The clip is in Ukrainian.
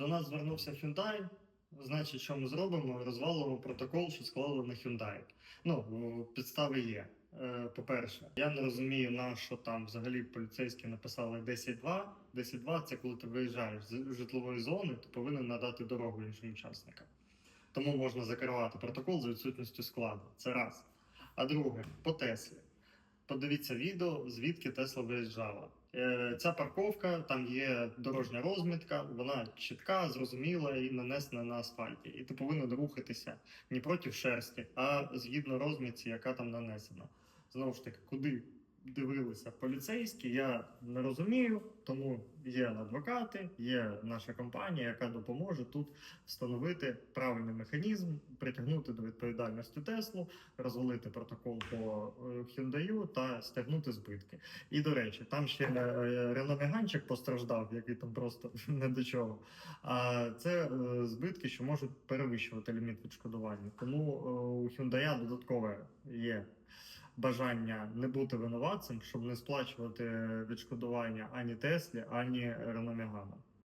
До нас звернувся Hyundai. Значить, що ми зробимо? Розвалимо протокол, що склали на Hyundai. Ну, підстави є. Е, По-перше, я не розумію, на що там взагалі поліцейські написали 10.2. 10.2 це коли ти виїжджаєш з житлової зони, ти повинен надати дорогу іншим учасникам. Тому можна закривати протокол за відсутністю складу. Це раз. А друге, по Теслі. Подивіться відео, звідки Тесла виїжджала. Е, Ця парковка, там є дорожня розмітка, вона чітка, зрозуміла і нанесена на асфальті. І ти повинен рухатися не проти шерсті, а згідно розмітці, яка там нанесена. Знову ж таки, куди дивилися поліцейські, я не розумію, тому є адвокати, є наша компанія, яка допоможе тут встановити правильний механізм, притягнути до відповідальності Теслу, розвалити протокол по е, Hyundai та стягнути збитки. І до речі, там ще е, Рено Меганчик постраждав, який там просто не до чого. А це е, збитки, що можуть перевищувати ліміт відшкодування. Тому е, у Hyundai додаткове є бажання не бути винуватцем, щоб не сплачувати відшкодування ані Теслі, ані Рено Мегана.